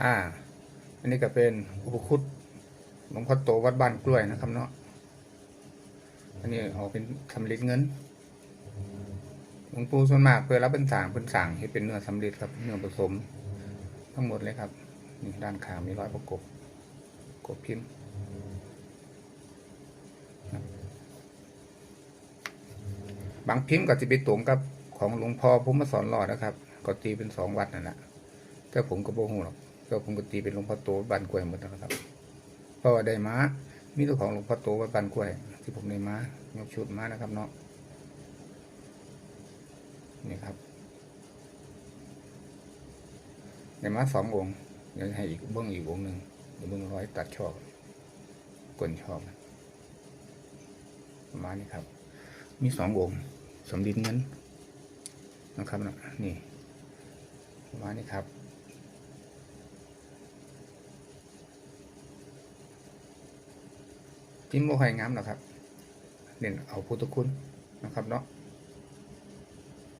อ่า อันนี้ก็เป็นอุปคุตหลวงพ่อโตวัดบ้านกล้วยนะครับเนาะ อันนี้ออกเป็นสำลิดเงิน หลวงปู่ส่วนมากเพื่อรับเป็นสางเป็นสางให้เป็นเนื้อสำลิดครับ เนื้อผสม ทั้งหมดเลยครับ นี่ด้านขามีรอยประกบกบพิมพ์ครับางพิมพ์ก็จะไปตรงกับของหลวงพ่อพุทธสอนหลอดนะครับ ก็ตีเป็นสองวัดนั่นแหละแต่ผมก็บ่ฮู้หรอก ก็ผมก็ตีเป็นหลวงพ่อโตวัดบ้านกล้วยหมดแล้วนะครับเพราะว่าได้มามีตัวของหลวงพ่อโตวัดบานกล้วย ที่ผมได้มายกชุดม้านะครับเนาะนี่ครับได้มาสององค์เดี๋ยวให้อีกเบิ้องอีกองหนึ่งเดี๋ยวเบิ้องร้อยตัดชอบกลนชอบประมาณนี้ครับ มีสององค์สำลิดเงินนะครับนะนี่ประมาณนี้ครับ จิ้มโมไข่อยงามหรอกครับเน้นเอาพุทธคุณนะครับเนาะ